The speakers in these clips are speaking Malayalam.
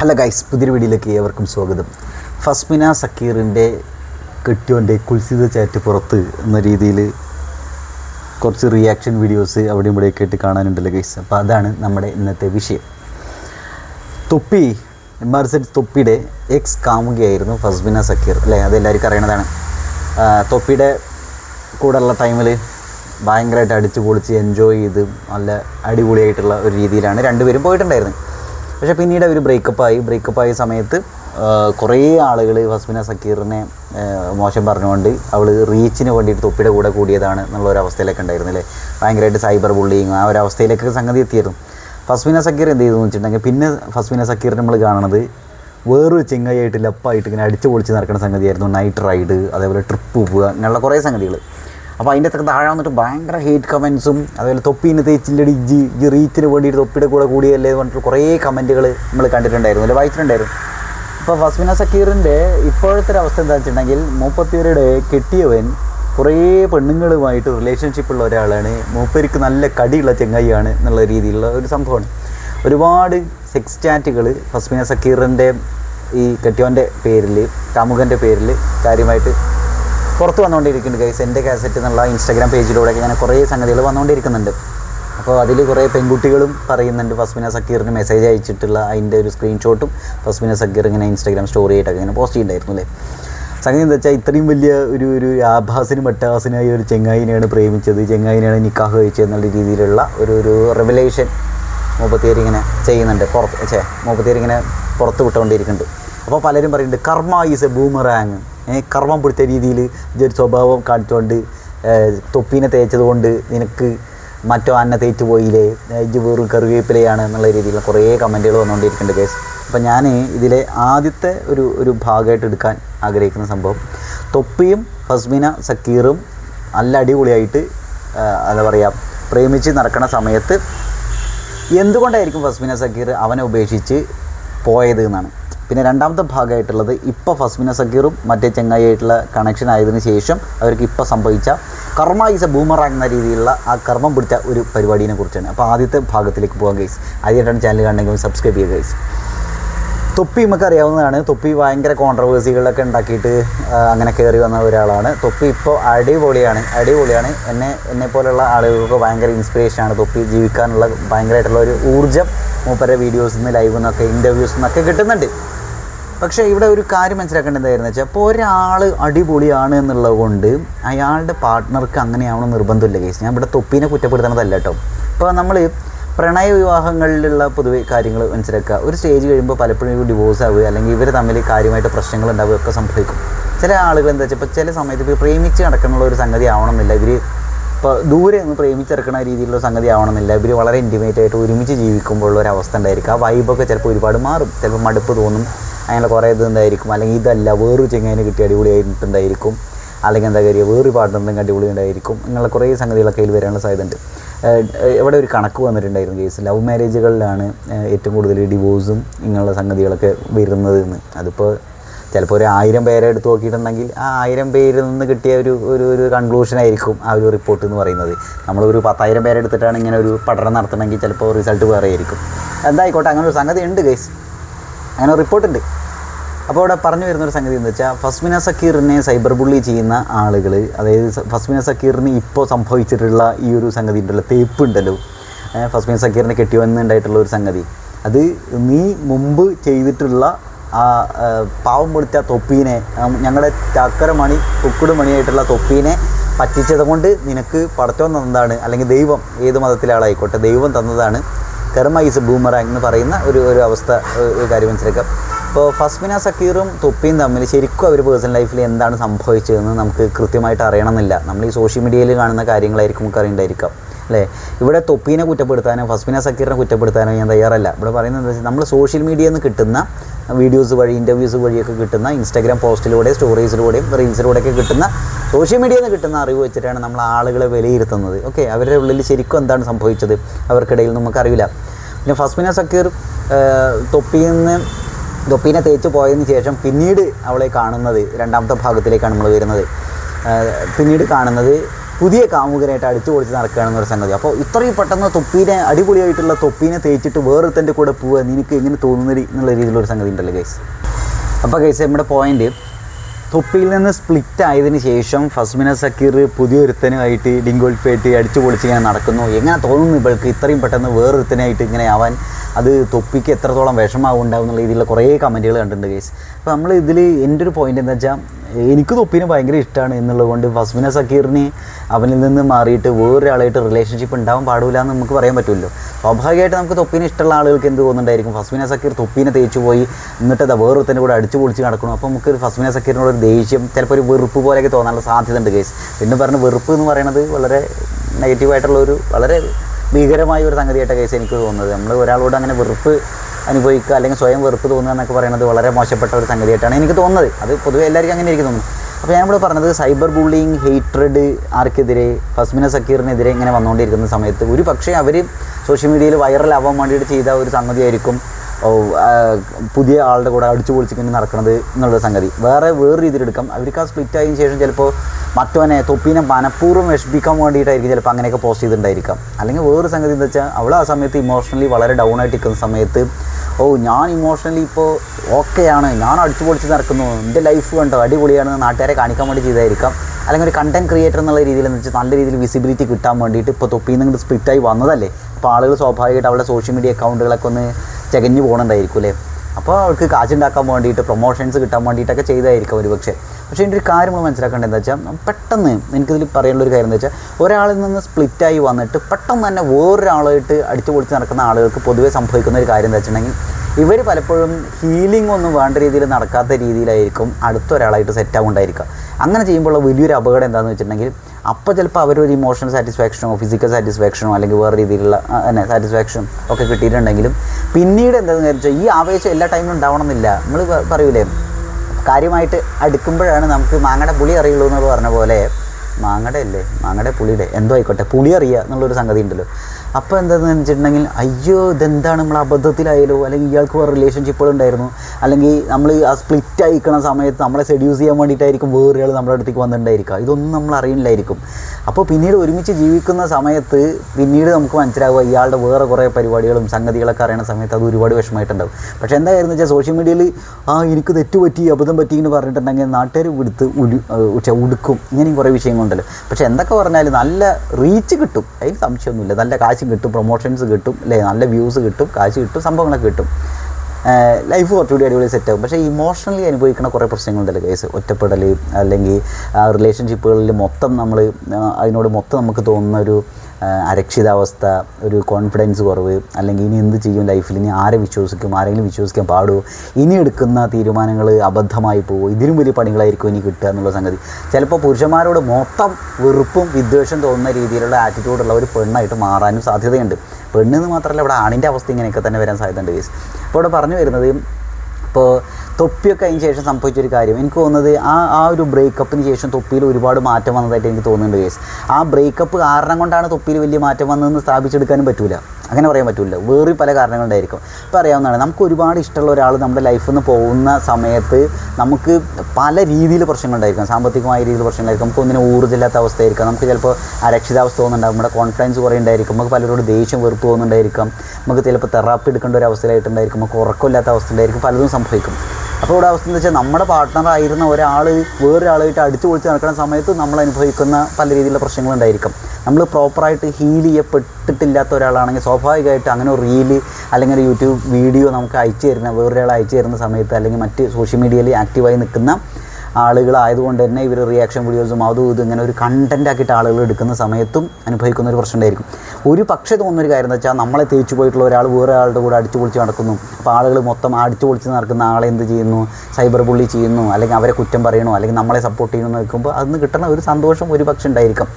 ഹലോ ഗൈസ് പുതിയൊരു വീഡിയോയിലേക്ക് ഏവർക്കും സ്വാഗതം. ഫസ്മിന സക്കീറിന്റെ കെട്ടിയോന്റെ കുൽസിത ചാറ്റ് പുറത്ത് എന്ന രീതിയിൽ കുറച്ച് റിയാക്ഷൻ വീഡിയോസ് അവിടെയും ഇവിടെ ആയിട്ട് കാണാനുണ്ടല്ലോ ഗൈസ്. അപ്പോൾ അതാണ് നമ്മുടെ ഇന്നത്തെ വിഷയം. തൊപ്പി എംആർസെറ്റ് തൊപ്പിയുടെ എക്സ് കാമുകിയായിരുന്നു ഫസ്മിന സക്കീർ അല്ലേ? അതെല്ലാവർക്കും അറിയണതാണ്. തൊപ്പിയുടെ കൂടെയുള്ള ടൈമിൽ ഭയങ്കരമായിട്ട് അടിച്ചു പൊളിച്ച് എൻജോയ് ചെയ്ത് നല്ല അടിപൊളിയായിട്ടുള്ള ഒരു രീതിയിലാണ് രണ്ടുപേരും പോയിട്ടുണ്ടായിരുന്നത്. പക്ഷേ പിന്നീട് അവർ ബ്രേക്കപ്പായി ബ്രേക്കപ്പായ സമയത്ത് കുറേ ആളുകൾ ഹസ്മിന സക്കീറിനെ മോശം പറഞ്ഞുകൊണ്ട് അവൾ റീച്ചിന് വേണ്ടിയിട്ട് തൊപ്പിയുടെ കൂടെ കൂടിയതാണ് എന്നുള്ള ഒരു അവസ്ഥയിലൊക്കെ ഉണ്ടായിരുന്നു അല്ലേ? ഭയങ്കരമായിട്ട് സൈബർ ബുള്ളിങ് ആ ഒരു അവസ്ഥയിലേക്ക് സംഗതി എത്തിയിരുന്നു ഫസ്മിന സക്കീർ എന്ത് ചെയ്തു എന്ന് വെച്ചിട്ടുണ്ടെങ്കിൽ പിന്നെ ഫസ്മിന സക്കീർ നമ്മൾ കാണുന്നത് വേറൊരു ചെങ്ങായിട്ട് ലപ്പായിട്ട് ഇങ്ങനെ അടിച്ചു പൊളിച്ച് നടക്കുന്ന സംഗതിയായിരുന്നു. നൈറ്റ് റൈഡ് അതേപോലെ ട്രിപ്പ് പോവുക അങ്ങനെയുള്ള കുറേ സംഗതികൾ അപ്പോൾ അതിന്റെ അത്ര താഴെ വന്നിട്ട് ഭയങ്കര ഹേറ്റ് കമൻസും അതുപോലെ തൊപ്പീനെ തേച്ചില്ലടി ജി ജി റീച്ചിന് വേണ്ടിയിട്ട് തൊപ്പിയുടെ കൂടെ കൂടിയല്ലേ എന്ന് പറഞ്ഞിട്ട് കുറേ കമന്റുകൾ നമ്മൾ കണ്ടിട്ടുണ്ടായിരുന്നു. അല്ലെ വായിച്ചിട്ടുണ്ടായിരുന്നു? ഇപ്പോൾ ഫസ്മിന സക്കീറിന്റെ ഇപ്പോഴത്തെ ഒരു അവസ്ഥ എന്താ വെച്ചിട്ടുണ്ടെങ്കിൽ മൂപ്പത്തിയരുടെ കെട്ടിയവൻ കുറേ പെണ്ണുങ്ങളുമായിട്ട് റിലേഷൻഷിപ്പ് ഉള്ള ഒരാളാണ്. മൂപ്പരിക്ക് നല്ല കടിയുള്ള ചെങ്ങായിയാണ് എന്നുള്ള രീതിയിലുള്ള ഒരു സംഭവമാണ്. ഒരുപാട് സെക്സ് ചാറ്റുകൾ ഫസ്മിന സക്കീറിന്റെ ഈ കെട്ടിയോന്റെ പേരിൽ കാമുകന്റെ പേരിൽ കാര്യമായിട്ട് പുറത്ത് വന്നുകൊണ്ടിരിക്കുന്നുണ്ട് ഗൈസ് എന്റെ കാസറ്റ് എന്നുള്ള ഇൻസ്റ്റാഗ്രാം പേജിലൂടെയൊക്കെ ഇങ്ങനെ കുറേ സംഗതികൾ വന്നുകൊണ്ടിരിക്കുന്നുണ്ട്. അപ്പോൾ അതിൽ കുറേ പെൺകുട്ടികളും പറയുന്നുണ്ട് ഫസ്മിന സക്കീറിന് മെസ്സേജ് അയച്ചിട്ടുള്ള അതിന്റെ ഒരു സ്ക്രീൻഷോട്ടും ഫസ്മിന സക്കീർ ഇങ്ങനെ ഇൻസ്റ്റാഗ്രാം സ്റ്റോറി ആയിട്ടൊക്കെ ഇങ്ങനെ പോസ്റ്റ് ചെയ്യുന്നുണ്ടായിരുന്നു അല്ലേ? സംഗതി എന്താ വെച്ചാൽ ഇത്രയും വലിയ ഒരു ഒരു ആഭാസിനും മട്ടാസിനായ ഒരു ചെങ്ങായിനെയാണ് പ്രേമിച്ചത്. ചെങ്ങായിനെയാണ് നിക്കാഹ് കഴിച്ചത് എന്നുള്ള രീതിയിലുള്ള ഒരു ഒരു റെവലേഷൻ മൂപ്പത്തിയേരി ഇങ്ങനെ ചെയ്യുന്നുണ്ട്. പുറത്ത് ചേ മൂപ്പത്തിയേരി ഇങ്ങനെ പുറത്ത് വിട്ടുകൊണ്ടിരിക്കുന്നുണ്ട്. അപ്പോൾ പലരും പറയുന്നുണ്ട് കർമ്മ ഈസ് എ ബൂമറാങ് കർമ്മം പിടിച്ച രീതിയിൽ ഇതൊരു സ്വഭാവം കാണിച്ചുകൊണ്ട് തൊപ്പീനെ തേച്ചത് കൊണ്ട് നിനക്ക് മറ്റോ അന്ന തേച്ച് പോയില്ലേ? ഇജ് വെറും കറിവേപ്പിലയാണ് എന്നുള്ള രീതിയിലുള്ള കുറേ കമന്റുകൾ വന്നുകൊണ്ടിരിക്കുന്നുണ്ട് കേസ് അപ്പം ഞാൻ ഇതിലെ ആദ്യത്തെ ഒരു ഒരു ഭാഗമായിട്ട് എടുക്കാൻ ആഗ്രഹിക്കുന്ന സംഭവം തൊപ്പിയും ഫസ്മിന സക്കീറും നല്ല അടിപൊളിയായിട്ട് എന്താ പറയുക പ്രേമിച്ച് നടക്കുന്ന സമയത്ത് എന്തുകൊണ്ടായിരിക്കും ഫസ്മിന സക്കീർ അവനെ ഉപേക്ഷിച്ച് പോയത് എന്നാണ്. പിന്നെ രണ്ടാമത്തെ ഭാഗമായിട്ടുള്ളത് ഇപ്പോൾ ഫസ്മിന സക്കീറും മറ്റേ ചെങ്ങായിട്ടുള്ള കണക്ഷൻ ആയതിനു ശേഷം അവർക്ക് ഇപ്പോൾ സംഭവിച്ച കർമ്മ ഈസ് എ ബൂമറാങ് എന്ന രീതിയിലുള്ള ആ കർമ്മം പിടിച്ച ഒരു പരിപാടിയെ കുറിച്ചാണ്. അപ്പോൾ ആദ്യത്തെ ഭാഗത്തിലേക്ക് പോകാം ഗൈസ് ആദ്യമായിട്ടാണ് ചാനൽ കാണണമെങ്കിൽ സബ്സ്ക്രൈബ് ചെയ്യുക ഗൈസ് തൊപ്പി നമുക്ക് അറിയാവുന്നതാണ്. തൊപ്പി ഭയങ്കര കോൺട്രവേഴ്സികളൊക്കെ ഉണ്ടാക്കിയിട്ട് അങ്ങനെ കയറി വന്ന ഒരാളാണ്. തൊപ്പി ഇപ്പോൾ അടിപൊളിയാണ്. അടിപൊളിയാണ്. എന്നെ എന്നെ പോലുള്ള ആളുകൾക്ക് ഭയങ്കര ഇൻസ്പിറേഷനാണ് തൊപ്പി ജീവിക്കാനുള്ള ഭയങ്കരമായിട്ടുള്ള ഒരു ഊർജം മൂപ്പരുടെ വീഡിയോസിൽ നിന്ന് ലൈവിൽ നിന്നൊക്കെ ഇന്റർവ്യൂസിൽ നിന്നൊക്കെ കിട്ടുന്നുണ്ട്. പക്ഷേ ഇവിടെ ഒരു കാര്യം മനസ്സിലാക്കേണ്ടത് എന്തായിരുന്നു വെച്ചാൽ ഇപ്പോൾ ഒരാൾ അടിപൊളിയാണ് എന്നുള്ളത് കൊണ്ട് അയാളുടെ പാർട്ട്ണർക്ക് അങ്ങനെയാവണം നിർബന്ധമില്ല കേസ് ഞാൻ ഇവിടെ തൊപ്പീനെ കുറ്റപ്പെടുത്തണതല്ല കേട്ടോ ഇപ്പോൾ നമ്മൾ പ്രണയ വിവാഹങ്ങളിലുള്ള പൊതുവെ കാര്യങ്ങൾ മനസ്സിലാക്കുക. ഒരു സ്റ്റേജ് കഴിയുമ്പോൾ പലപ്പോഴും ഡിവോഴ്സ് ആവുക അല്ലെങ്കിൽ ഇവർ തമ്മിൽ കാര്യമായിട്ട് പ്രശ്നങ്ങൾ ഉണ്ടാവുകയൊക്കെ സംഭവിക്കും. ചില ആളുകൾ എന്താ വെച്ചാൽ ഇപ്പോൾ ചില സമയത്ത് ഇപ്പോൾ പ്രേമിച്ച് നടക്കാനുള്ള ഒരു സംഗതി ആവണമെന്നില്ല. ഇവർ ഇപ്പോൾ ദൂരെ നിന്ന് പ്രേമിച്ചിറക്കുന്ന രീതിയിലുള്ള സംഗതി ആവണമെന്നില്ല. ഇവർ വളരെ ഇന്റിമേറ്റ് ആയിട്ട് ഒരുമിച്ച് ജീവിക്കുമ്പോഴുള്ള ഒരു അവസ്ഥ ഉണ്ടായിരിക്കും. ആ വൈബൊക്കെ ചിലപ്പോൾ ഒരുപാട് മാറും. ചിലപ്പോൾ മടുപ്പ് തോന്നും. അങ്ങനെ കുറേ ഇത് എന്തായിരിക്കും? അല്ലെങ്കിൽ ഇതല്ല വേറൊരു ചെങ്ങായിനെ കിട്ടി അടിപൊളിയായിട്ടുണ്ടായിരിക്കും അല്ലെങ്കിൽ എന്താ കാര്യം? വേറൊരു പാട്ടുണ്ടെങ്കിൽ അടിപൊളി ഉണ്ടായിരിക്കും? ഇങ്ങനെയുള്ള കുറേ സംഗതികളൊക്കെ ഇതിൽ വരാനുള്ള സാധ്യതയുണ്ട്. ഇവിടെ ഒരു കണക്ക് വന്നിട്ടുണ്ടായിരുന്നു കേസ്. ലവ് മാരേജുകളിലാണ് ഏറ്റവും കൂടുതൽ ഡിവോഴ്സും ഇങ്ങനെയുള്ള സംഗതികളൊക്കെ വരുന്നത് എന്ന് അതിപ്പോൾ ചിലപ്പോൾ ഒരു ആയിരം പേരെ എടുത്ത് നോക്കിയിട്ടുണ്ടെങ്കിൽ ആ ആയിരം പേരിൽ നിന്ന് കിട്ടിയ ഒരു ഒരു ഒരു കൺക്ലൂഷൻ ആയിരിക്കും ആ ഒരു റിപ്പോർട്ട് എന്ന് പറയുന്നത്. നമ്മളൊരു പത്തായിരം പേരെ എടുത്തിട്ടാണ് ഇങ്ങനെ ഒരു പഠനം നടത്തണമെങ്കിൽ ചിലപ്പോൾ റിസൾട്ട് വേറെ ആയിരിക്കും. എന്തായിക്കോട്ടെ അങ്ങനെ ഒരു സംഗതി ഉണ്ട് ഗൈസ് അങ്ങനെ റിപ്പോർട്ടുണ്ട്. അപ്പോൾ അവിടെ പറഞ്ഞു വരുന്നൊരു സംഗതി എന്ന് വെച്ചാൽ ഫസ്മിന സക്കീറിനെ സൈബർ ബുള്ളി ചെയ്യുന്ന ആളുകൾ അതായത് ഫസ്മിന സക്കീറിന് ഇപ്പോൾ സംഭവിച്ചിട്ടുള്ള ഈ ഒരു സംഗതി ഉണ്ടല്ലോ തേപ്പ് ഉണ്ടല്ലോ. ഫസ്മിന സക്കീറിനെ കെട്ടി വന്നിട്ടുണ്ടായിട്ടുള്ള ഒരു സംഗതി. അത് നീ മുമ്പ് ചെയ്തിട്ടുള്ള ആ ആ, പാവം പൊളിച്ച തൊപ്പീനെ ഞങ്ങളുടെ ചക്കര മണി കുക്കുട് മണിയായിട്ടുള്ള തൊപ്പീനെ പറ്റിച്ചത് കൊണ്ട് നിനക്ക് പടച്ചോൻ തന്നതാണ് അല്ലെങ്കിൽ ദൈവം ഏത് മതത്തിലെ ആളായിക്കോട്ടെ ദൈവം തന്നതാണ് കർമ്മ ഈസ് ബൂമറാങ് എന്ന് പറയുന്ന ഒരു ഒരു അവസ്ഥ കാര്യം മനസ്സിലാക്കാം ഇപ്പോൾ ഫസ്മിന സക്കീറും തൊപ്പിയും തമ്മിൽ ശരിക്കും അവർ പേഴ്സണൽ ലൈഫിൽ എന്താണ് സംഭവിച്ചതെന്ന് നമുക്ക് കൃത്യമായിട്ട് അറിയണമെന്നില്ല. നമ്മൾ ഈ സോഷ്യൽ മീഡിയയിൽ കാണുന്ന കാര്യങ്ങളായിരിക്കും നമുക്ക് അറിയണ്ടായിരിക്കാം അല്ലേ? ഇവിടെ തൊപ്പീനെ കുറ്റപ്പെടുത്താനോ ഫസ്മിന സക്കീറിനെ കുറ്റപ്പെടുത്താനോ ഞാൻ തയ്യാറല്ല. ഇവിടെ പറയുന്നത് എന്താ നമ്മൾ സോഷ്യൽ മീഡിയയിൽ നിന്ന് കിട്ടുന്ന വീഡിയോസ് വഴി ഇന്റർവ്യൂസ് വഴിയൊക്കെ കിട്ടുന്ന ഇൻസ്റ്റാഗ്രാം പോസ്റ്റിലൂടെ സ്റ്റോറീസിലൂടെയും റീൽസിലൂടെയൊക്കെ കിട്ടുന്ന സോഷ്യൽ മീഡിയയിൽ നിന്ന് കിട്ടുന്ന അറിവ് വെച്ചിട്ടാണ് നമ്മൾ ആളുകളെ വിലയിരുത്തുന്നത്. ഓക്കെ അവരുടെ ഉള്ളിൽ ശരിക്കും എന്താണ് സംഭവിച്ചത്? അവർക്കിടയിൽ നമുക്കറിയില്ല പിന്നെ ഫസ്മിന സക്കീർ തൊപ്പിയിൽ നിന്ന് തൊപ്പീനെ തേച്ച് പോയതിന് ശേഷം പിന്നീട് അവളെ കാണുന്നത് രണ്ടാമത്തെ ഭാഗത്തിലേക്കാണ് നമ്മൾ വരുന്നത്. പിന്നീട് കാണുന്നത് പുതിയ കാമുകനായിട്ട് അടിച്ചു പൊളിച്ച് നടക്കുകയാണെന്നൊരു സംഗതി. അപ്പോൾ ഇത്രയും പെട്ടെന്ന് തൊപ്പീനെ അടിപൊളിയായിട്ടുള്ള തൊപ്പീനെ തേച്ചിട്ട് വേറൊരുത്തന്റെ കൂടെ പോവുക നിനക്ക് എങ്ങനെ തോന്നുന്നത് എന്നുള്ള രീതിയിലൊരു സംഗതി ഉണ്ടല്ലോ ഗൈസ് അപ്പോൾ ഗൈസ് നമ്മുടെ പോയിന്റ് തൊപ്പിയിൽ നിന്ന് സ്പ്ലിറ്റ് ആയതിനു ശേഷം ഫസ്മിന സക്കീർ പുതിയൊരുത്തനുമായിട്ട് ഡിങ്കോൾഫായിട്ട് അടിച്ചു പൊളിച്ച് ഇങ്ങനെ നടക്കുന്നു. എങ്ങനെ തോന്നുന്നു ഇവൾക്ക് ഇത്രയും പെട്ടെന്ന് വേറൊരുത്തനായിട്ട് ഇങ്ങനെ ആവാൻ? അത് തൊപ്പിക്ക് എത്രത്തോളം വിഷമാവുണ്ടാവും എന്നുള്ള രീതിയിലുള്ള കുറേ കമന്റുകൾ കണ്ടിട്ടുണ്ട് ഗൈസ് അപ്പോൾ നമ്മൾ ഇതിൽ എന്റെ ഒരു പോയിന്റ് എന്താ വെച്ചാൽ എനിക്ക് തൊപ്പിനെ ഭയങ്കര ഇഷ്ടമാണ് എന്നുള്ളത് കൊണ്ട് ഫസ്മിന സക്കീറിന് അവനിൽ നിന്ന് മാറിയിട്ട് വേറൊരാളായിട്ട് റിലേഷൻഷിപ്പ് ഉണ്ടാവാൻ പാടില്ല എന്ന് നമുക്ക് പറയാൻ പറ്റുമല്ലോ. സ്വാഭാവികമായിട്ട് നമുക്ക് തൊപ്പിനെ ഇഷ്ടമുള്ള ആളുകൾക്ക് എന്ത് തോന്നുന്നുണ്ടായിരിക്കും? ഫസ്മിന സക്കീർ തൊപ്പിനെ തേച്ച് പോയി എന്നിട്ട് അത് വേറൊരുത്തന്റെ കൂടെ അടിച്ചു പൊളിച്ച് നടക്കണം. അപ്പോൾ നമുക്ക് ഫസ്മിന സക്കീറിനോട് ഒരു ദേഷ്യം ചിലപ്പോൾ ഒരു വെറുപ്പ് പോലെയൊക്കെ തോന്നാനുള്ള സാധ്യത ഉണ്ട് കേസ് പിന്നെ പറഞ്ഞ വെറുപ്പ് എന്ന് പറയുന്നത് വളരെ നെഗറ്റീവായിട്ടുള്ള ഒരു വളരെ ഭീകരമായ ഒരു സംഗതിയായിട്ട് കേസ് എനിക്ക് തോന്നുന്നത്. നമ്മൾ ഒരാളോട് അങ്ങനെ വെറുപ്പ് അനുഭവിക്കുക അല്ലെങ്കിൽ സ്വയം വെറുപ്പ് തോന്നുക എന്നൊക്കെ പറയുന്നത് വളരെ മോശപ്പെട്ട ഒരു സംഗതിയായിട്ടാണ് എനിക്ക് തോന്നുന്നത്. അത് പൊതുവെ എല്ലാവർക്കും അങ്ങനെ എനിക്ക് തോന്നുന്നു. അപ്പോൾ ഞാനിവിടെ പറഞ്ഞത് സൈബർ ബുള്ളിങ് ഹെയ്റ്റ്രഡ് ആർക്കെതിരെ ഫസ്മിന സക്കീറിനെതിരെ ഇങ്ങനെ വന്നുകൊണ്ടിരിക്കുന്ന സമയത്ത് ഒരു പക്ഷേ അവർ സോഷ്യൽ മീഡിയയിൽ വൈറലാവാൻ വേണ്ടിയിട്ട് ചെയ്ത ഒരു സംഗതിയായിരിക്കും. പുതിയ ആളുടെ കൂടെ അടിച്ചു പൊളിച്ചിങ്ങനെ നടക്കുന്നത് എന്നുള്ള സംഗതി. വേറെ വേറെ രീതിയിൽ എടുക്കാം. അവർക്ക് ആ സ്പ്ലിറ്റ് ആയതിനു ശേഷം ചിലപ്പോൾ മറ്റവനെ തൊപ്പീനെ മനഃപൂർവം വിഷമിക്കാൻ വേണ്ടിയിട്ടായിരിക്കും ചിലപ്പോൾ അങ്ങനെയൊക്കെ പോസ്റ്റ് ചെയ്തിട്ടുണ്ടായിരിക്കാം. അല്ലെങ്കിൽ വേറൊരു സംഗതി എന്താ വെച്ചാൽ അവൾ ആ സമയത്ത് ഇമോഷണലി വളരെ ഡൗൺ ആയിട്ട് നിൽക്കുന്ന സമയത്ത് ഓ ഞാൻ ഇമോഷണലി ഇപ്പോൾ ഓക്കെയാണ് ഞാൻ അടിച്ചു പൊളിച്ച് നടക്കുന്നു എന്റെ ലൈഫ് കണ്ടോ അടിപൊളിയാണെന്ന് നാട്ടുകാരെ കാണിക്കാൻ വേണ്ടി ചെയ്തായിരിക്കാം. അല്ലെങ്കിൽ ഒരു കണ്ടന്റ് ക്രിയേറ്റർ എന്നുള്ള രീതിയിൽ എന്ന് വെച്ചാൽ നല്ല രീതിയിൽ വിസിബിലിറ്റി കിട്ടാൻ വേണ്ടിയിട്ട് ഇപ്പോൾ തൊപ്പിയിൽ നിന്ന് സ്പ്ലിറ്റായി വന്നതല്ലേ? അപ്പോൾ ആളുകൾ സ്വാഭാവികമായിട്ട് അവളുടെ സോഷ്യൽ മീഡിയ അക്കൗണ്ടുകളൊക്കെ ഒന്ന് ചകഞ്ഞു പോകണുണ്ടായിരിക്കും അല്ലേ അപ്പോൾ അവർക്ക് കാശുണ്ടാക്കാൻ വേണ്ടിയിട്ട് പ്രൊമോഷൻസ് കിട്ടാൻ വേണ്ടിയിട്ടൊക്കെ ചെയ്തായിരിക്കും ഒരു പക്ഷേ പക്ഷേ എന്റെ ഒരു കാര്യം നമ്മൾ മനസ്സിലാക്കേണ്ടത് എന്താ വെച്ചാൽ പെട്ടെന്ന് എനിക്കിതിൽ പറയാനുള്ള ഒരു കാര്യം എന്താ വെച്ചാൽ ഒരാളിൽ നിന്ന് സ്പ്ലിറ്റായി വന്നിട്ട് പെട്ടെന്ന് തന്നെ വേറൊരാളായിട്ട് അടിച്ചു പൊളിച്ച് നടക്കുന്ന ആളുകൾക്ക് പൊതുവേ സംഭവിക്കുന്ന ഒരു കാര്യം എന്താ വെച്ചിട്ടുണ്ടെങ്കിൽ ഇവർ പലപ്പോഴും ഹീലിംഗ് ഒന്നും വേണ്ട രീതിയിൽ നടക്കാത്ത രീതിയിലായിരിക്കും അടുത്തൊരാളായിട്ട് സെറ്റ് ആവുണ്ടായിരിക്കുക. അങ്ങനെ ചെയ്യുമ്പോൾ വലിയൊരു അപകടം എന്താണെന്ന് വെച്ചിട്ടുണ്ടെങ്കിൽ അപ്പോൾ ചിലപ്പോൾ അവരൊരു ഇമോഷണൽ സാറ്റിസ്ഫാക്ഷനോ ഫിസിക്കൽ സാറ്റിസ്ഫാക്ഷനോ അല്ലെങ്കിൽ വേറെ രീതിയിലുള്ള തന്നെ സാറ്റിസ്ഫാക്ഷൻ ഒക്കെ കിട്ടിയിട്ടുണ്ടെങ്കിലും പിന്നീട് എന്താണെന്ന് വെച്ചാൽ ഈ ആവേശം എല്ലാ ടൈമിലും ഉണ്ടാവണമെന്നില്ല. നമ്മൾ പറയൂലേ കാര്യമായിട്ട് അടുക്കുമ്പോഴാണ് നമുക്ക് മാങ്ങയുടെ പുളി അറിയുള്ളൂ എന്ന് പറഞ്ഞ പോലെ മാങ്ങയുടെ അല്ലേ മാങ്ങയുടെ പുളിയുടെ. എന്തോ ആയിക്കോട്ടെ പുളി അറിയുക എന്നുള്ളൊരു സംഗതി ഉണ്ടല്ലോ. അപ്പോൾ എന്താണെന്ന് വെച്ചിട്ടുണ്ടെങ്കിൽ അയ്യോ ഇതെന്താണ് നമ്മൾ അബദ്ധത്തിലായാലോ? അല്ലെങ്കിൽ ഇയാൾക്ക് വേറെ റിലേഷൻഷിപ്പുകൾ ഉണ്ടായിരുന്നു. അല്ലെങ്കിൽ നമ്മൾ ആ സ്പ്ലിറ്റ് അയക്കണ സമയത്ത് നമ്മളെ സെഡ്യൂസ് ചെയ്യാൻ വേണ്ടിയിട്ടായിരിക്കും വേറൊരാൾ നമ്മുടെ അടുത്തേക്ക് വന്നിട്ടുണ്ടായിരിക്കുക. ഇതൊന്നും നമ്മൾ അറിയില്ലായിരിക്കും. അപ്പോൾ പിന്നീട് ഒരുമിച്ച് ജീവിക്കുന്ന സമയത്ത് പിന്നീട് നമുക്ക് മനസ്സിലാവുക ഇയാളുടെ വേറെ കുറേ പരിപാടികളും സംഗതികളൊക്കെ അറിയണ സമയത്ത് അത് ഒരുപാട് വിഷമമായിട്ടുണ്ടാവും. പക്ഷേ എന്തായിരുന്നു വെച്ചാൽ സോഷ്യൽ മീഡിയയിൽ ആ എനിക്ക് തെറ്റുപറ്റി അബദ്ധം പറ്റി എന്ന് പറഞ്ഞിട്ടുണ്ടെങ്കിൽ നാട്ടുകാർ എടുത്ത് ഉടുക്കും. ഇങ്ങനെയും കുറേ വിഷയങ്ങളുണ്ടല്ലോ പക്ഷേ എന്തൊക്കെ പറഞ്ഞാലും നല്ല റീച്ച് കിട്ടും. അതിൽ സംശയമൊന്നുമില്ല. നല്ല കാശ് കിട്ടും പ്രൊമോഷൻസ് കിട്ടും അല്ലേ? നല്ല വ്യൂസ് കിട്ടും കാശ് കിട്ടും സംഭവങ്ങളൊക്കെ കിട്ടും. ലൈഫ് കുറച്ചുകൂടി അടിപൊളി സെറ്റ് ആവും. പക്ഷേ ഇമോഷണലി അനുഭവിക്കുന്ന കുറേ പ്രശ്നങ്ങളുണ്ടല്ലോ കേസ് ഒറ്റപ്പെടൽ അല്ലെങ്കിൽ റിലേഷൻഷിപ്പുകളിൽ മൊത്തം നമ്മൾ അതിനോട് മൊത്തം നമുക്ക് തോന്നുന്ന ഒരു അരക്ഷിതാവസ്ഥ ഒരു കോൺഫിഡൻസ് കുറവ് അല്ലെങ്കിൽ ഇനി എന്ത് ചെയ്യും ലൈഫിൽ ഇനി ആരെ വിശ്വസിക്കും? ആരെങ്കിലും വിശ്വസിക്കാൻ പാടുമോ ഇനി എടുക്കുന്ന തീരുമാനങ്ങൾ അബദ്ധമായി പോകുമോ ഇതിലും വലിയ പണികളായിരിക്കും ഇനി കിട്ടുക എന്നുള്ള സംഗതി. ചിലപ്പോൾ പുരുഷന്മാരോട് മൊത്തം വെറുപ്പും വിദ്വേഷം തോന്നുന്ന രീതിയിലുള്ള ആറ്റിറ്റ്യൂഡുള്ള ഒരു പെണ്ണായിട്ട് മാറാനും സാധ്യതയുണ്ട്. പെണ്ണെന്ന് മാത്രമല്ല ഇവിടെ ആണിന്റെ അവസ്ഥ ഇങ്ങനെയൊക്കെ തന്നെ വരാൻ സാധ്യതയുണ്ട് കേസ് അപ്പോൾ ഇവിടെ പറഞ്ഞു വരുന്നത് ഇപ്പോൾ തൊപ്പിയൊക്കെ അതിന് ശേഷം സംഭവിച്ചൊരു കാര്യം. എനിക്ക് തോന്നുന്നത് ആ ആ ഒരു ബ്രേക്കപ്പിന് ശേഷം തൊപ്പിയിൽ ഒരുപാട് മാറ്റം വന്നതായിട്ട് എനിക്ക് തോന്നുന്നുണ്ട് കേസ് ആ ബ്രേക്കപ്പ് കാരണം കൊണ്ടാണ് തൊപ്പിയിൽ വലിയ മാറ്റം വന്നതെന്ന് സ്ഥാപിച്ചെടുക്കാനും പറ്റൂല. അങ്ങനെ പറയാൻ പറ്റില്ല വേറെ പല കാരണങ്ങളുണ്ടായിരിക്കും. ഇപ്പോൾ അറിയാവുന്നതാണ് നമുക്ക് ഒരുപാട് ഇഷ്ടമുള്ള ഒരാൾ നമ്മുടെ ലൈഫിൽ നിന്ന് പോകുന്ന സമയത്ത് നമുക്ക് പല രീതിയിൽ പ്രശ്നങ്ങളുണ്ടായിരിക്കും. സാമ്പത്തികമായ രീതിയിൽ പ്രശ്നങ്ങളായിരിക്കും നമുക്ക് ഒന്നിനും ഊർജമില്ലാത്ത അവസ്ഥയായിരിക്കാം. നമുക്ക് ചിലപ്പോൾ അരക്ഷിതാവസ്ഥ തോന്നുന്നുണ്ടാകും നമ്മുടെ കോൺഫിഡൻസ് കുറേ ഉണ്ടായിരിക്കും നമുക്ക് പലരോട് ദേഷ്യം വെറുപ്പ് തോന്നുന്നുണ്ടായിരിക്കും. നമുക്ക് ചിലപ്പോൾ തെറാപ്പി എടുക്കേണ്ട ഒരു അവസ്ഥയിലായിട്ടുണ്ടായിരിക്കും. നമുക്ക് ഉറക്കമില്ലാത്ത അവസ്ഥ ഉണ്ടായിരിക്കും പലതും സംഭവിക്കും. അപ്പോൾ ഇവിടെ അവസ്ഥ എന്ന് വെച്ചാൽ നമ്മുടെ പാർട്ട്ണറായിരുന്ന ഒരാൾ വേറൊരാളായിട്ട് അടിച്ചു പൊളിച്ച് നടക്കുന്ന സമയത്ത് നമ്മൾ അനുഭവിക്കുന്ന പല രീതിയിലുള്ള പ്രശ്നങ്ങളുണ്ടായിരിക്കും നമ്മൾ പ്രോപ്പറായിട്ട് ഹീൽ ചെയ്യപ്പെട്ടിട്ടില്ലാത്ത ഒരാളാണെങ്കിൽ സ്വാഭാവികമായിട്ട് അങ്ങനെ ഒരു റീൽ അല്ലെങ്കിൽ യൂട്യൂബ് വീഡിയോ നമുക്ക് അയച്ചു തരുന്ന വേറൊരാൾ അയച്ചു തരുന്ന സമയത്ത് അല്ലെങ്കിൽ മറ്റ് സോഷ്യൽ മീഡിയയിൽ ആക്റ്റീവായി നിൽക്കുന്ന ആളുകളായതുകൊണ്ട് തന്നെ ഇവർ റിയാക്ഷൻ വീഡിയോസും അതും ഇതും ഇങ്ങനെ ഒരു കണ്ടന്റ് ആക്കിയിട്ട് ആളുകൾ എടുക്കുന്ന സമയത്തും അനുഭവിക്കുന്ന ഒരു പ്രശ്നം ഉണ്ടായിരിക്കും ഒരു പക്ഷേ തോന്നുന്നൊരു കാര്യം എന്ന് വെച്ചാൽ നമ്മളെ തേച്ചു പോയിട്ടുള്ള ഒരാൾ വേറെ ആളുടെ കൂടെ അടിച്ചു പൊളിച്ച് നടക്കുന്നു. അപ്പോൾ ആളുകൾ മൊത്തം അടിച്ചു പൊളിച്ച് നടക്കുന്ന ആളെ എന്ത് ചെയ്യുന്നു? സൈബർ ബുള്ളി ചെയ്യുന്നു. അല്ലെങ്കിൽ അവരെ കുറ്റം പറയണോ? അല്ലെങ്കിൽ നമ്മളെ സപ്പോർട്ട് ചെയ്യണമെന്ന് നോക്കുമ്പോൾ അതിന് കിട്ടുന്ന ഒരു സന്തോഷം ഒരു പക്ഷേ ഉണ്ടായിരിക്കും.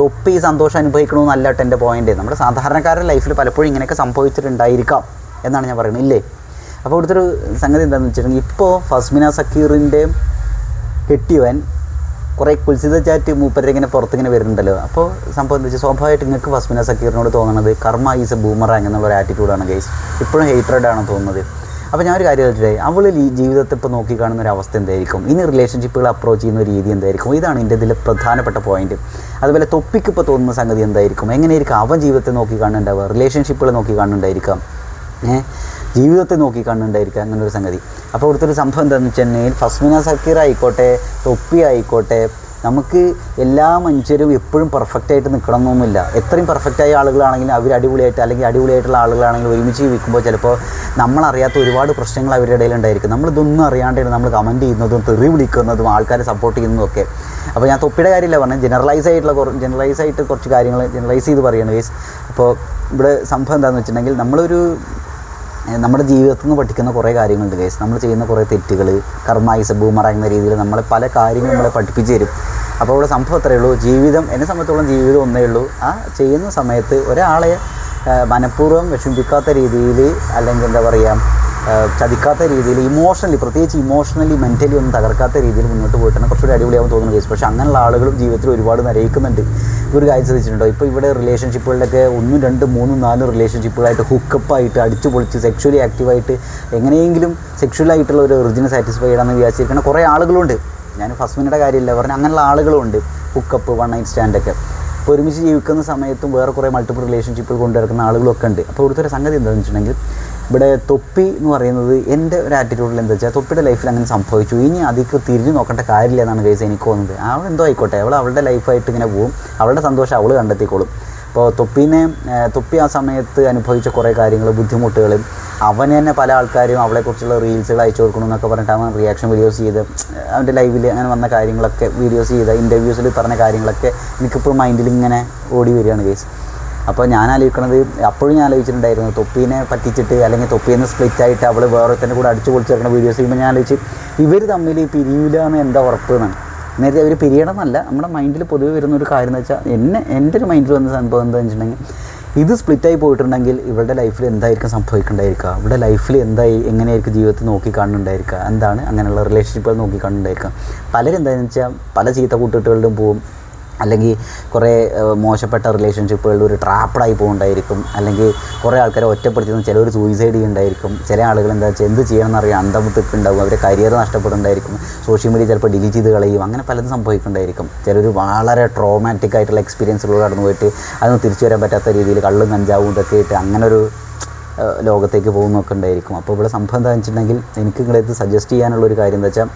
തൊപ്പി സന്തോഷം അനുഭവിക്കണമെന്നല്ല കേട്ടോ എന്റെ പോയിന്റ് നമ്മുടെ സാധാരണക്കാരുടെ ലൈഫിൽ പലപ്പോഴും ഇങ്ങനെയൊക്കെ സംഭവിച്ചിട്ടുണ്ടായിരിക്കാം എന്നാണ് ഞാൻ പറയുന്നത്. ഇല്ലേ? അപ്പോൾ ഇവിടുത്തെ ഒരു സംഗതി എന്താണെന്ന് വെച്ചിട്ടുണ്ടെങ്കിൽ ഇപ്പോൾ ഫസ്മിന സക്കീറിന്റെ കെട്ടിയവൻ കുറേ കുൽസിത ചാറ്റ് മൂപ്പരെ ഇങ്ങനെ പുറത്തിങ്ങനെ വരുന്നുണ്ടല്ലോ. അപ്പോൾ സംഭവം എന്താ വെച്ചാൽ സ്വാഭാവികമായിട്ട് നിങ്ങൾക്ക് ഫസ്മിന സക്കീറിനോട് തോന്നുന്നത് കർമ്മ ഈസ് എ ബൂമറാങ് എന്നുള്ള ഒരു ആറ്റിറ്റ്യൂഡാണ് ഗൈസ് ഇപ്പോഴും ഹെയ്റ്റഡ് ആണ് തോന്നുന്നത്. അപ്പോൾ ഞാനൊരു കാര്യം ചോദിച്ചിട്ടേ അവൾ ഈ ജീവിതത്തെ ഇപ്പോൾ നോക്കി കാണുന്ന ഒരു അവസ്ഥ എന്തായിരിക്കും? ഇനി റിലേഷൻഷിപ്പുകൾ അപ്രോച്ച് ചെയ്യുന്ന രീതി എന്തായിരിക്കും? ഇതാണ് എന്റെ ഇതിലെ പ്രധാനപ്പെട്ട പോയിന്റ് അതുപോലെ തൊപ്പിക്ക് ഇപ്പോൾ തോന്നുന്ന സംഗതി എന്തായിരിക്കും? എങ്ങനെയായിരിക്കും അവൻ ജീവിതത്തെ നോക്കി കാണുന്നുണ്ടാവുക? റിലേഷൻഷിപ്പുകൾ നോക്കി കാണുന്നുണ്ടായിരിക്കാം. ഏഹ്? ജീവിതത്തെ നോക്കി കണ്ടുണ്ടായിരിക്കുക അങ്ങനെ ഒരു സംഗതി. അപ്പോൾ അവിടുത്തെ ഒരു സംഭവം എന്താണെന്ന് വെച്ചിട്ടുണ്ടെങ്കിൽ ഫസ്മിന സക്കീർ ആയിക്കോട്ടെ തൊപ്പി ആയിക്കോട്ടെ നമുക്ക് എല്ലാ മനുഷ്യരും എപ്പോഴും പെർഫെക്റ്റ് ആയിട്ട് നിൽക്കണം എന്നൊന്നുമില്ല എത്രയും പെർഫെക്റ്റ് ആയ ആളുകളാണെങ്കിലും അവർ അടിപൊളിയായിട്ട് അല്ലെങ്കിൽ അടിപൊളിയായിട്ടുള്ള ആളുകളാണെങ്കിലും ഒരുമിച്ച് ജീവിക്കുമ്പോൾ ചിലപ്പോൾ നമ്മളറിയാത്ത ഒരുപാട് പ്രശ്നങ്ങൾ അവരുടെ ഇടയിൽ ഉണ്ടായിരിക്കും. നമ്മളിതൊന്നും അറിയാണ്ടാണ് നമ്മൾ കമന്റ് ചെയ്യുന്നതും തെറി വിളിക്കുന്നതും ആൾക്കാരെ സപ്പോർട്ട് ചെയ്യുന്നതും ഒക്കെ അപ്പോൾ ഞാൻ തൊപ്പിയുടെ കാര്യമില്ല പറഞ്ഞത്. ജനറലൈസ് ആയിട്ടുള്ള ജനറലൈസ് ആയിട്ട് കുറച്ച് കാര്യങ്ങൾ ജനറലൈസ് ചെയ്ത് വേസ് അപ്പോൾ ഇവിടെ സംഭവം എന്താണെന്ന് വെച്ചിട്ടുണ്ടെങ്കിൽ നമ്മളൊരു നമ്മുടെ ജീവിതത്തിൽ നിന്ന് പഠിക്കുന്ന കുറേ കാര്യങ്ങളുണ്ട് കേസ് നമ്മൾ ചെയ്യുന്ന കുറേ തെറ്റുകൾ കർമായിസ ബൂമറ രീതിയിൽ നമ്മളെ പല കാര്യങ്ങളും നമ്മളെ പഠിപ്പിച്ചു തരും. അപ്പോൾ ഇവിടെ സംഭവം അത്രയേ ഉള്ളൂ. ജീവിതം എന്നെ സംബന്ധിച്ചോളം ജീവിതം ഒന്നേ ഉള്ളൂ. ആ ചെയ്യുന്ന സമയത്ത് ഒരാളെ മനഃപൂർവം വിഷമിപ്പിക്കാത്ത രീതിയിൽ അല്ലെങ്കിൽ എന്താ പറയുക ചതിക്കാത്ത രീതിയിൽ ഇമോഷണലി പ്രത്യേകിച്ച് ഇമോഷണലി മെന്റലി ഒന്നും തകർക്കാത്ത രീതിയിൽ മുന്നോട്ട് പോയിട്ടാണ് കുറച്ചുകൂടി അടിപൊളിയാവും തോന്നുന്ന കേസ് പക്ഷേ അങ്ങനെയുള്ള ആളുകളും ജീവിതത്തിൽ ഒരുപാട് നരയിക്കുന്നുണ്ട്. ഒരു കാര്യം ശ്രദ്ധിച്ചിട്ടുണ്ടോ? ഇപ്പോൾ ഇവിടെ റിലേഷൻഷിപ്പുകളിലൊക്കെ ഒന്നും രണ്ട് മൂന്നും നാലും റിലേഷൻഷിപ്പുകളായിട്ട് ഹുക്കപ്പായിട്ട് അടിച്ചു പൊളിച്ച് സെക്ഷുവലി ആക്റ്റീവായിട്ട് എങ്ങനെയെങ്കിലും സെക്ഷുവലായിട്ടുള്ള ഒരു ഒറിജിനൽ സാറ്റിസ്ഫൈ ചെയ്യണമെന്ന് വിചാരിച്ചിരിക്കുന്ന കുറേ ആളുകളുണ്ട്. ഞാൻ ഫസ്റ്റ് മിനിറ്റ് കാര്യമില്ല പറഞ്ഞാൽ അങ്ങനെയുള്ള ആളുകളുണ്ട് ഹുക്കപ്പ് വൺ നൈറ്റ് സ്റ്റാൻഡൊക്കെ ഒരുമിച്ച് ജീവിക്കുന്ന സമയത്തും വേറെ കുറേ മൾട്ടിപ്പിൾ റിലേഷൻഷിപ്പിൽ കൊണ്ടുവരുന്ന ആളുകളൊക്കെ ഉണ്ട്. അപ്പോൾ ഇവിടുത്തെ ഒരു സംഗതി എന്താണെന്ന് വെച്ചിട്ടുണ്ടെങ്കിൽ ഇവിടെ തൊപ്പി എന്ന് പറയുന്നത് എന്റെ ഒരു ആറ്റിറ്റ്യൂഡിൽ എന്താ വെച്ചാൽ തൊപ്പിയുടെ ലൈഫിൽ അങ്ങനെ സംഭവിച്ചു. ഇനി അധികം തിരിഞ്ഞു നോക്കേണ്ട കാര്യമില്ല എന്നാണ് കേസ് എനിക്ക് തോന്നുന്നത്. അവൾ എന്തോ ആയിക്കോട്ടെ അവൾ അവളുടെ ലൈഫായിട്ട് ഇങ്ങനെ പോകും അവളുടെ സന്തോഷം അവൾ കണ്ടെത്തിക്കോളും. അപ്പോൾ തൊപ്പീനെ തൊപ്പി ആ സമയത്ത് അനുഭവിച്ച കുറേ കാര്യങ്ങൾ ബുദ്ധിമുട്ടുകൾ. അവൻ തന്നെ പല ആൾക്കാരും അവളെക്കുറിച്ചുള്ള റീൽസുകൾ അയച്ചു കൊടുക്കണം എന്നൊക്കെ പറഞ്ഞിട്ട് അവൻ റിയാക്ഷൻ വീഡിയോസ് ചെയ്ത് അവന്റെ ലൈവിൽ അങ്ങനെ വന്ന കാര്യങ്ങളൊക്കെ വീഡിയോസ് ചെയ്ത ഇന്റർവ്യൂസിൽ പറഞ്ഞ കാര്യങ്ങളൊക്കെ എനിക്കിപ്പോൾ മൈൻഡിൽ ഇങ്ങനെ ഓടി വരികയാണ് കേസ് അപ്പോൾ ഞാൻ ആലോചിക്കണത് അപ്പോഴും ഞാൻ ആലോചിച്ചിട്ടുണ്ടായിരുന്നു തൊപ്പീനെ പറ്റിച്ചിട്ട് അല്ലെങ്കിൽ തൊപ്പീനെ സ്പ്ലിറ്റ് ആയിട്ട് അവൾ വേറെ തന്നെ കൂടെ അടിച്ചു പൊളിച്ചിരിക്കുന്ന വീഡിയോസ് ചെയ്യുമ്പോൾ ഞാൻ ആലോചിച്ച് ഇവർ തമ്മിൽ പിരിയില്ല എന്ന് എന്താ ഉറപ്പ് എന്നാണ്. നേരത്തെ അവർ പിരിയണമെന്നല്ല നമ്മുടെ മൈൻഡിൽ പൊതുവെ വരുന്ന ഒരു കാര്യം എന്ന് വെച്ചാൽ എന്നെ എന്റെ ഒരു മൈൻഡിൽ വന്ന സംഭവം എന്താണെന്ന് വെച്ചിട്ടുണ്ടെങ്കിൽ ഇത് സ്പ്ലിറ്റായി പോയിട്ടുണ്ടെങ്കിൽ ഇവളുടെ ലൈഫിൽ എന്തായിരിക്കും സംഭവിക്കുന്നുണ്ടായിരിക്കുക ഇവിടെ ലൈഫിൽ എന്തായി എങ്ങനെയായിരിക്കും ജീവിതത്തിൽ നോക്കി കാണുന്നുണ്ടായിരിക്കുക എന്താണ് അങ്ങനെയുള്ള റിലേഷൻഷിപ്പുകൾ നോക്കി കാണുന്നുണ്ടായിരിക്കുക പലരും എന്താണെന്ന് വെച്ചാൽ പല ചീത്ത കൂട്ടുകെട്ടുകളിലും പോവും. അല്ലെങ്കിൽ കുറേ മോശപ്പെട്ട റിലേഷൻഷിപ്പുകളിൽ ഒരു ട്രാപ്പഡായി പോകുന്നുണ്ടായിരിക്കും അല്ലെങ്കിൽ കുറേ ആൾക്കാരെ ഒറ്റപ്പെടുത്തി ചിലർ സൂയിസൈഡ് ചെയ്യുന്നുണ്ടായിരിക്കും. ചില ആളുകൾ എന്താ വെച്ചാൽ എന്ത് ചെയ്യണമെന്ന് അറിയാം ഉണ്ടാവും അവരെ കരിയർ നഷ്ടപ്പെടുന്നുണ്ടായിരിക്കും. സോഷ്യൽ മീഡിയ ചിലപ്പോൾ ഡിലീറ്റ് ചെയ്ത് കളയും അങ്ങനെ പലതും സംഭവിക്കുന്നുണ്ടായിരിക്കും. ചിലർ വളരെ ട്രോമാറ്റിക് ആയിട്ടുള്ള എക്സ്പീരിയൻസുകൾ കടന്നു പോയിട്ട് അതൊന്നും തിരിച്ചു വരാൻ പറ്റാത്ത രീതിയിൽ കള്ളും കഞ്ചാവും ഇതൊക്കെ ഇട്ട് അങ്ങനെ ഒരു ലോകത്തേക്ക് പോകുന്നൊക്കെ ഉണ്ടായിരിക്കും. അപ്പോൾ ഇവിടെ സംഭവം എന്താണെന്ന് വെച്ചിട്ടുണ്ടെങ്കിൽ എനിക്ക് നിങ്ങളത് സജസ്റ്റ് ചെയ്യാനുള്ള ഒരു കാര്യം എന്താ വെച്ചാൽ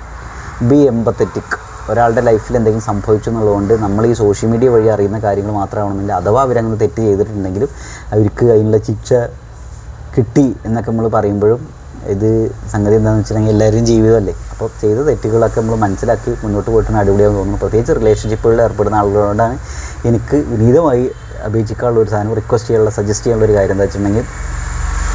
ബി എമ്പത്തറ്റിക് ഒരാളുടെ ലൈഫിൽ എന്തെങ്കിലും സംഭവിച്ചു എന്നുള്ളതുകൊണ്ട് നമ്മൾ ഈ സോഷ്യൽ മീഡിയ വഴി അറിയുന്ന കാര്യങ്ങൾ മാത്രമാവണമെന്നില്ല. അഥവാ അവരങ്ങനെ തെറ്റ് ചെയ്തിട്ടുണ്ടെങ്കിലും അവർക്ക് അതിനുള്ള ശിക്ഷ കിട്ടി എന്നൊക്കെ നമ്മൾ പറയുമ്പോഴും ഇത് സംഗതി എന്താണെന്ന് വെച്ചിട്ടുണ്ടെങ്കിൽ എല്ലാവരും ജീവിതമല്ലേ? അപ്പോൾ ചെയ്ത തെറ്റുകളൊക്കെ നമ്മൾ മനസ്സിലാക്കി മുന്നോട്ട് പോയിട്ടാണ് അടിപൊളിയാകും തോന്നുന്നു പ്രത്യേകിച്ച് റിലേഷൻഷിപ്പുകളിൽ ഏർപ്പെടുന്ന ആളുകളോടാണ് എനിക്ക് വിനീതമായി അപേക്ഷിക്കാനുള്ള ഒരു സാധനം റിക്വസ്റ്റ് ചെയ്യാനുള്ള സജസ്റ്റ് ചെയ്യാനുള്ള ഒരു കാര്യം എന്താ വെച്ചിട്ടുണ്ടെങ്കിൽ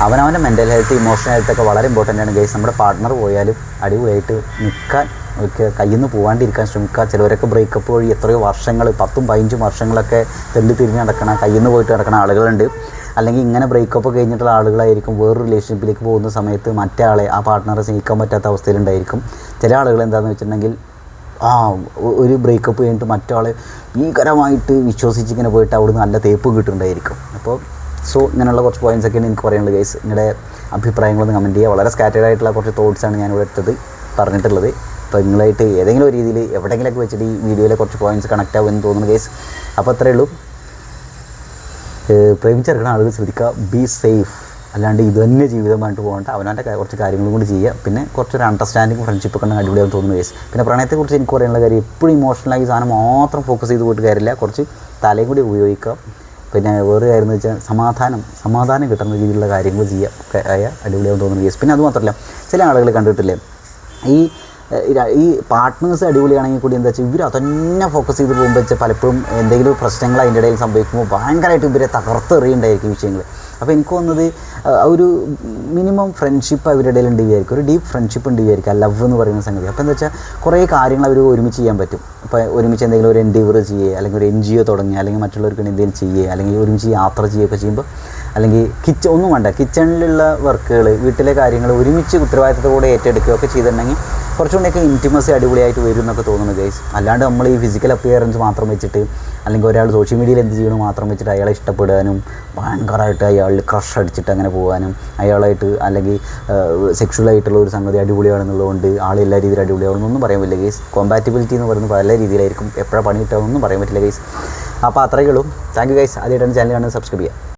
അവനവന്റെ മെന്റൽ ഹെൽത്ത് ഇമോഷണൽ ഹെൽത്ത് ഒക്കെ വളരെ ഇമ്പോർട്ടന്റ് ആണ്. ഗൈസ് നമ്മുടെ പാർട്ട്ണർ പോയാലും അടിപൊളിയായിട്ട് നിൽക്കാൻ ഒക്കെ കയ്യിൽ നിന്ന് പോകാണ്ടിരിക്കാൻ ശ്രമിക്കുക. ചിലവരൊക്കെ ബ്രേക്കപ്പ് വഴി എത്രയോ വർഷങ്ങൾ പത്തും പതിനഞ്ചും വർഷങ്ങളൊക്കെ തെല്ലി തിരിഞ്ഞ് നടക്കണ കയ്യിൽ നിന്ന് പോയിട്ട് നടക്കുന്ന ആളുകളുണ്ട്. അല്ലെങ്കിൽ ഇങ്ങനെ ബ്രേക്കപ്പ് കഴിഞ്ഞിട്ടുള്ള ആളുകളായിരിക്കും വേറൊരു റിലേഷൻഷിപ്പിലേക്ക് പോകുന്ന സമയത്ത് മറ്റേ ആ പാർട്ട്ണറെ സ്നേഹിക്കാൻ പറ്റാത്ത അവസ്ഥയിലുണ്ടായിരിക്കും. ചില ആളുകൾ എന്താണെന്ന് വെച്ചിട്ടുണ്ടെങ്കിൽ ആ ഒരു ബ്രേക്കപ്പ് കഴിഞ്ഞിട്ട് മറ്റാളെ ഭീകരമായിട്ട് വിശ്വസിച്ച് ഇങ്ങനെ പോയിട്ട് അവിടുന്ന് നല്ല തേപ്പ് കിട്ടുന്നുണ്ടായിരിക്കും. അപ്പോൾ സോ ഇങ്ങനെയുള്ള കുറച്ച് പോയിന്റ്സ് ഒക്കെയാണ് എനിക്ക് പറയാനുള്ളത് ഗൈസ് നിങ്ങളുടെ അഭിപ്രായങ്ങളൊന്ന് കമന്റ് ചെയ്യുക. വളരെ സ്കാറ്റേഡ് ആയിട്ടുള്ള കുറച്ച് തോട്ട്സാണ് ഞാനിവിടെ എടുത്തത് പറഞ്ഞിട്ടുള്ളത്. അപ്പോൾ നിങ്ങളായിട്ട് ഏതെങ്കിലും ഒരു രീതിയിൽ എവിടെയെങ്കിലുമൊക്കെ വെച്ചിട്ട് ഈ വീഡിയോയിലെ കുറച്ച് പോയിന്റ്സ് കണക്റ്റ് ആവുമെന്ന് തോന്നുന്നു കേസ് അപ്പോൾ അത്രയേ ഉള്ളൂ. ഏഹ് ആളുകൾ ശ്രദ്ധിക്കുക. ബി സേഫ് അല്ലാണ്ട് ഇത് തന്നെ ജീവിതമായിട്ട് പോകേണ്ട. അവനവന്റെ കുറച്ച് കാര്യങ്ങളും കൂടി ചെയ്യുക. പിന്നെ കുറച്ചൊരു അണ്ടർസ്റ്റാൻഡിങ് ഫ്രണ്ട്ഷിപ്പ് ഒക്കെ അടിപൊളിയാവും തോന്നുന്നു കേസ് പിന്നെ പ്രണയത്തെക്കുറിച്ച് എനിക്ക് പറയാനുള്ള കാര്യം എപ്പോഴും ഇമോഷണലായി സാധനം മാത്രം ഫോക്കസ് ചെയ്ത് പോയിട്ട് കാര്യമില്ല. കുറച്ച് തലയും കൂടി ഉപയോഗിക്കുക. പിന്നെ വേറെ കാര്യം എന്ന് വെച്ചാൽ സമാധാനം സമാധാനം കിട്ടുന്ന രീതിയിലുള്ള കാര്യങ്ങൾ ചെയ്യുക. ആയ അടിപൊളിയാവും തോന്നുന്നു കേസ് പിന്നെ അത് മാത്രമല്ല ചില ആളുകൾ കണ്ടിട്ടില്ലേ? ഈ ഈ പാർട്ട്നേഴ്സ് അടിപൊളിയാണെങ്കിൽ കൂടി എന്താ വെച്ചാൽ ഇവർ അതന്നെ ഫോക്കസ് ചെയ്ത് പോകുമ്പോൾ വെച്ചാൽ പലപ്പോഴും എന്തെങ്കിലും പ്രശ്നങ്ങൾ അതിന്റെ ഇടയിൽ സംഭവിക്കുമ്പോൾ ഭയങ്കരമായിട്ട് ഇവരെ തകർത്തെറിയുണ്ടായിരിക്കും വിഷയങ്ങൾ അപ്പോൾ എനിക്ക് തോന്നുന്നത് ഒരു മിനിമം ഫ്രണ്ട്ഷിപ്പ് അവരുടെ ഇടയിൽ ഉണ്ട് വിചാരിക്കും. ഒരു ഡീപ്പ് ഫ്രണ്ട്ഷിപ്പ് ഉണ്ട് വിചാരിക്കുക ലവ് എന്ന് പറയുന്ന സംഗതി. അപ്പോൾ എന്താ വെച്ചാൽ കുറേ കാര്യങ്ങൾ അവർ ഒരുമിച്ച് ചെയ്യാൻ പറ്റും. ഇപ്പോൾ ഒരുമിച്ച് എന്തെങ്കിലും ഒരു എൻഡീവർ ചെയ്യുക അല്ലെങ്കിൽ ഒരു എൻ ജി ഒ തുടങ്ങുക അല്ലെങ്കിൽ മറ്റുള്ളവർക്ക് എന്തെങ്കിലും ചെയ്യുക അല്ലെങ്കിൽ ഒരുമിച്ച് യാത്ര ചെയ്യുകയൊക്കെ ചെയ്യുമ്പോൾ അല്ലെങ്കിൽ കിച്ചൺ ഒന്നും വേണ്ട കിച്ചണിലുള്ള വർക്കുകൾ വീട്ടിലെ കാര്യങ്ങൾ ഒരുമിച്ച് ഉത്തരവാദിത്തത്തോടെ ഏറ്റെടുക്കുകയൊക്കെ ചെയ്തിട്ടുണ്ടെങ്കിൽ കുറച്ചുകൂടിയൊക്കെ ഇന്റിമസി അടിപൊളിയായിട്ട് വരും എന്നൊക്കെ തോന്നുന്നു ഗൈസ് അല്ലാണ്ട് നമ്മൾ ഈ ഫിസിക്കൽ അപ്പിയറൻസ് മാത്രം വെച്ചിട്ട് അല്ലെങ്കിൽ ഒരാൾ സോഷ്യൽ മീഡിയയിൽ എന്ത് ചെയ്യണം മാത്രം വെച്ചിട്ട് അയാളെ ഇഷ്ടപ്പെടാനും ഭയങ്കരമായിട്ട് അയാളിൽ ക്രഷ് അടിച്ചിട്ട് അങ്ങനെ പോകാനും അയാളായിട്ട് അല്ലെങ്കിൽ സെക്ഷുവലായിട്ടുള്ള ഒരു സംഗതി അടിപൊളിയാണെന്നുള്ളതുകൊണ്ട് ആൾ എല്ലാ രീതിയിലും അടിപൊളിയാണെന്നൊന്നും പറയാൻ പറ്റില്ല ഗൈസ് കോമ്പാറ്റിബിലിറ്റി എന്ന് പറയുന്നത് പല രീതിയിലായിരിക്കും. എപ്പോഴാണ് പണി കിട്ടാമെന്നൊന്നും പറയാൻ പറ്റില്ല ഗൈസ് അപ്പോൾ അത്രയേ ഉള്ളൂ. താങ്ക് യു ഗൈസ് ആദ്യമായിട്ടാണ് ചാനൽ സബ്സ്ക്രൈബ് ചെയ്യുക.